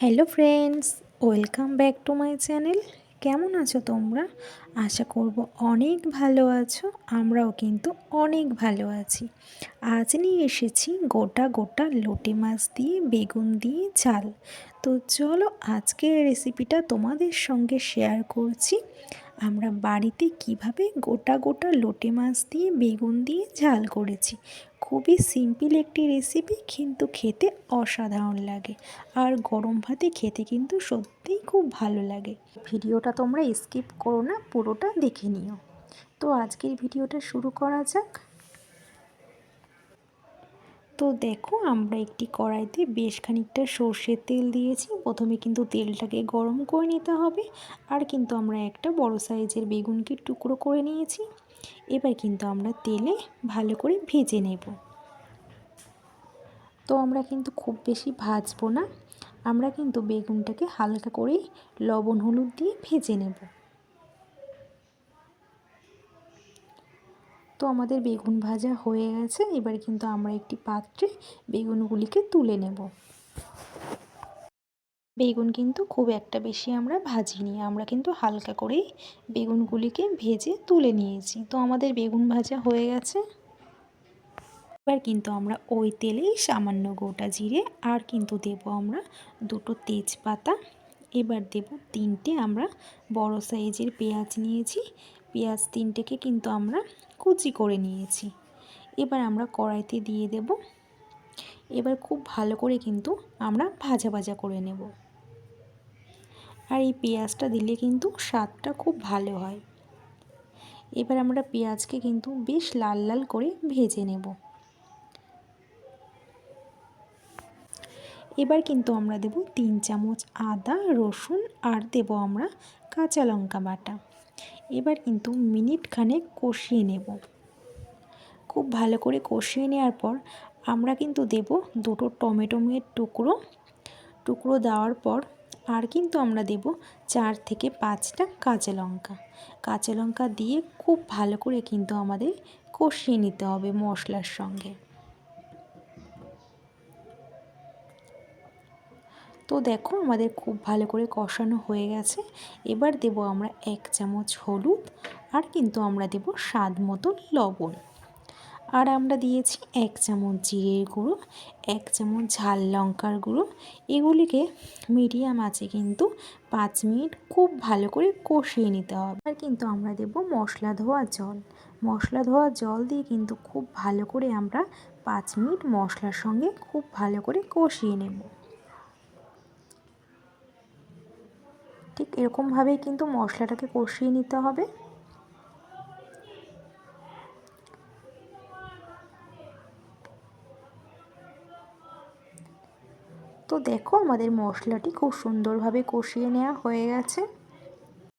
Hello friends welcome back to my channel কেমন আছো তোমরা? আশা করব অনেক ভালো আছো, আমরাও কিন্তু অনেক ভালো আছি। আজ নিয়ে এসেছি গোটা গোটা লোটে মাছ দিয়ে, বেগুন দিয়ে ঝাল তো চলো আজকের রেসিপিটা তোমাদের সঙ্গে শেয়ার করছি। আমরা বাড়িতে কীভাবে গোটা গোটা লোটে মাছ দিয়ে, বেগুন দিয়ে ঝাল করেছি? খুবই সিম্পল একটি রেসিপি কিন্তু খেতে অসাধারণ লাগে। আর গরম ভাতে খেতে কিন্তু সত্যিই খুব ভালো লাগে। ভিডিওটা তোমরা স্কিপ করো না, পুরোটা দেখে নিও। তো আজকের ভিডিওটা শুরু করা যাক। তো দেখো, আমরা একটি কড়াইতে বেশ খানিকটা সর্ষের তেল দিয়েছি। প্রথমে কিন্তু তেলটাকে গরম করে নিতে হবে আর কিন্তু আমরা একটা বড় সাইজের বেগুনকে টুকরো করে নিয়েছি। এবার কিন্তু আমরা তেলে ভালো করে ভেজে নেব। তো আমরা কিন্তু খুব বেশি ভাজবো না, আমরা কিন্তু বেগুনটাকে হালকা করেই লবণ হলুদ দিয়ে ভেজে নেব। তো আমাদের বেগুন ভাজা হয়ে গেছে। এবার কিন্তু আমরা একটি পাত্রে বেগুনগুলিকে তুলে নেব। বেগুন কিন্তু খুব একটা বেশি আমরা ভাজিনি। আমরা কিন্তু হালকা করেই বেগুনগুলিকে ভেজে তুলে নিয়েছি। তো আমাদের বেগুন ভাজা হয়ে গেছে। এবার কিন্তু আমরা ওই তেলেই সামান্য গোটা জিরে আর কিন্তু দেব আমরা দুটো তেজপাতা। এবার দেব তিনটে আমরা বড় সাইজের পেঁয়াজ নিয়েছি। পেঁয়াজ তিনটেকে কিন্তু আমরা কুচি করে নিয়েছি। এবার আমরা কড়াইতে দিয়ে দেব। এবার খুব ভালো করে কিন্তু আমরা ভাজা ভাজা করে নেব। আর এই পেঁয়াজটা দিলে কিন্তু স্বাদটা খুব ভালো হয়। এবার আমরা পেঁয়াজকে কিন্তু বেশ লাল লাল করে ভেজে নেব। এবার কিন্তু আমরা দেব তিন চামচ আদা, রসুন আর দেব আমরা কাঁচা লঙ্কা বাটা। এবার কিন্তু মিনিট খানেক কষিয়ে নেব। খুব ভালো করে কষিয়ে নেওয়ার পর আমরা কিন্তু দেব দুটো টমেটোমের টুকরো। টুকরো দেওয়ার পর আর কিন্তু আমরা দেব চার থেকে পাঁচটা কাঁচা লঙ্কা। কাঁচা লঙ্কা দিয়ে খুব ভালো করে কিন্তু আমাদের কষিয়ে নিতে হবে মশলার সঙ্গে। তো দেখো আমাদের খুব ভালো করে কষানো হয়ে গেছে। এবার দেব আমরা এক চামচ হলুদ আর কিন্তু আমরা দেব স্বাদ মতো লবণ। আর আমরা দিয়েছি এক চামচ জিরের গুঁড়ো, এক চামচ ঝাল লঙ্কার গুঁড়ো। এগুলিকে মিডিয়াম আছে কিন্তু পাঁচ মিনিট খুব ভালো করে কষিয়ে নিতে হবে। আর কিন্তু আমরা দেব মশলা ধোয়া জল। মশলা ধোয়া জল দিয়ে কিন্তু খুব ভালো করে আমরা পাঁচ মিনিট মশলার সঙ্গে খুব ভালো করে কষিয়ে নেব। ঠিক এরকমভাবেই কিন্তু মশলাটাকে কষিয়ে নিতে হবে। তো দেখো আমাদের মশলাটি খুব সুন্দরভাবে কষিয়ে নেওয়া হয়ে গেছে।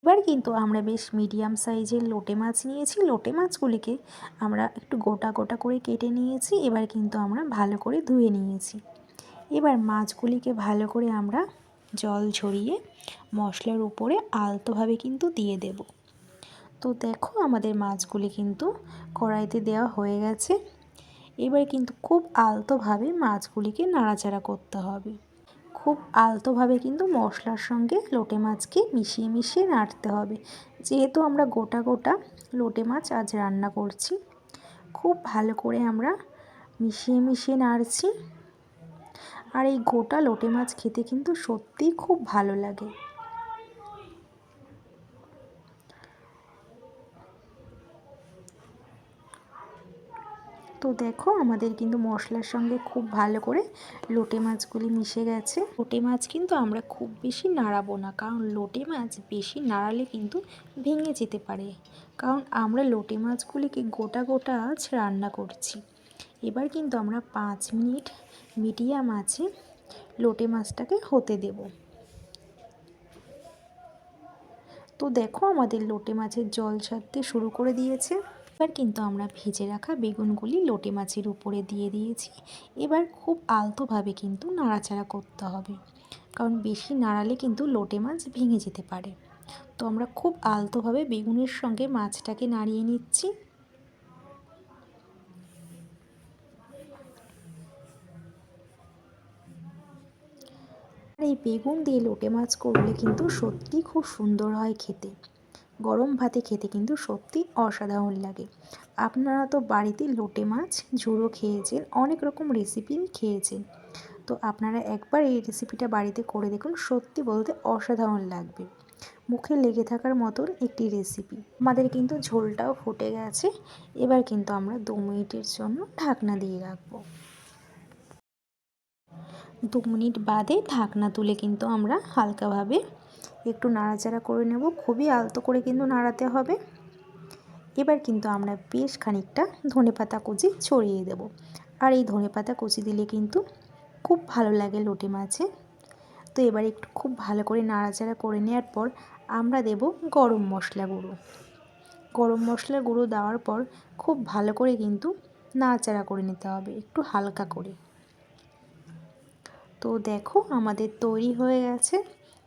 এবার কিন্তু আমরা বেশ মিডিয়াম সাইজের লোটে মাছ নিয়েছি। লোটে মাছগুলিকে আমরা একটু গোটা গোটা করে কেটে নিয়েছি, এবার কিন্তু আমরা ভালো করে ধুয়ে নিয়েছি। এবার মাছগুলিকে ভালো করে আমরা জল ঝরিয়ে মশলার উপরে আলতোভাবে কিন্তু দিয়ে দেব। তো দেখো আমাদের মাছগুলি কিন্তু কড়াইতে দেওয়া হয়ে গেছে। এবার কিন্তু খুব আলতোভাবে মাছগুলিকে নাড়াচাড়া করতে হবে। খুব আলতোভাবে কিন্তু মশলার সঙ্গে লোটে মাছকে মিশিয়ে মিশিয়ে নাড়তে হবে। যেহেতু আমরা গোটা গোটা লোটে মাছ আজ রান্না করছি, খুব ভালো করে আমরা মিশিয়ে মিশিয়ে নাড়ছি। আর এই গোটা লোটে মাছ খেতে কিন্তু সত্যিই খুব ভালো লাগে। তো দেখো, আমাদের কিন্তু মশলার সঙ্গে খুব ভালো করে লোটে মাছগুলি মিশে গেছে। লোটে মাছ কিন্তু আমরা খুব বেশি নাড়াবো না, কারণ লোটে মাছ বেশি নাড়ালে কিন্তু ভেঙে যেতে পারে। কারণ আমরা লোটে মাছগুলিকে গোটা গোটা আজ রান্না করছি। এবার কিন্তু আমরা পাঁচ মিনিট মিডিয়াম আছে লোটে মাছটাকে হতে দেব। তো দেখো আমাদের লোটে মাছের জল ছাড়তে শুরু করে দিয়েছে। এবার কিন্তু আমরা ভেজে রাখা বেগুনগুলি লোটে মাছের উপরে দিয়ে দিয়েছি। এবার খুব আলতোভাবে কিন্তু নাড়াচাড়া করতে হবে। কারণ বেশি নাড়ালে কিন্তু লোটে মাছ ভেঙে যেতে পারে। তো আমরা খুব আলতোভাবে বেগুনের সঙ্গে মাছটাকে নাড়িয়ে নিচ্ছি। এই বেগুন দিয়ে লোটে মাছ করলে কিন্তু সত্যি খুব সুন্দর হয় খেতে। গরম ভাতে খেতে কিন্তু সত্যি অসাধারণ লাগে। আপনারা তো বাড়িতে লোটে মাছ ঝুড়ো খেয়েছেন, অনেক রকম রেসিপি খেয়েছেন। তো আপনারা একবার এই রেসিপিটা বাড়িতে করে দেখুন, সত্যি বলতে অসাধারণ লাগবে। মুখে লেগে থাকার মতন একটি রেসিপি আমাদের কিন্তু ঝোলটাও ফুটে গেছে, এবার কিন্তু আমরা দু মিনিটের জন্য ঢাকনা দিয়ে রাখব। দু মিনিট বাদে ঢাকনা তুলে কিন্তু আমরা হালকাভাবে একটু নাড়াচাড়া করে নেব। খুবই আলতো করে কিন্তু নাড়াতে হবে। এবার কিন্তু আমরা বেশ খানিকটা ধনে পাতা কুচি ছড়িয়ে দেব। আর এই ধনে পাতা কুচি দিলে কিন্তু খুব ভালো লাগে লোটে মাছে। তো এবার একটু খুব ভালো করে নাড়াচাড়া করে নেওয়ার পর আমরা দেব গরম মশলা গুঁড়ো। গরম মশলা গুঁড়ো দেওয়ার পর খুব ভালো করে কিন্তু নাড়াচাড়া করে নিতে হবে একটু হালকা করে। তো দেখো আমাদের তৈরি হয়ে গেছে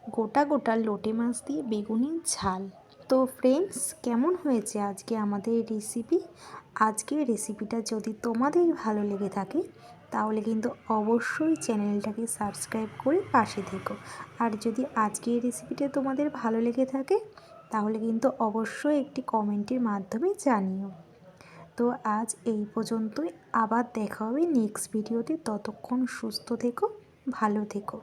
গোটা গোটা লোটে মাছ দিয়ে বেগুনি ঝাল। তো ফ্রেন্ডস কেমন হয়েছে আজকে আমাদের রেসিপি আজকের রেসিপিটা যদি তোমাদের ভালো লেগে থাকে, তাহলে কিন্তু অবশ্যই চ্যানেলটাকে সাবস্ক্রাইব করে পাশে থেকো। আর যদি আজকের রেসিপিটা তোমাদের ভালো লেগে থাকে, তাহলে কিন্তু অবশ্যই একটি কমেন্টের মাধ্যমে জানিও। তো আজ এই পর্যন্তই। আবার দেখা হবে নেক্সট ভিডিওতে ততক্ষণ সুস্থ থেকো। ভালো থেকো।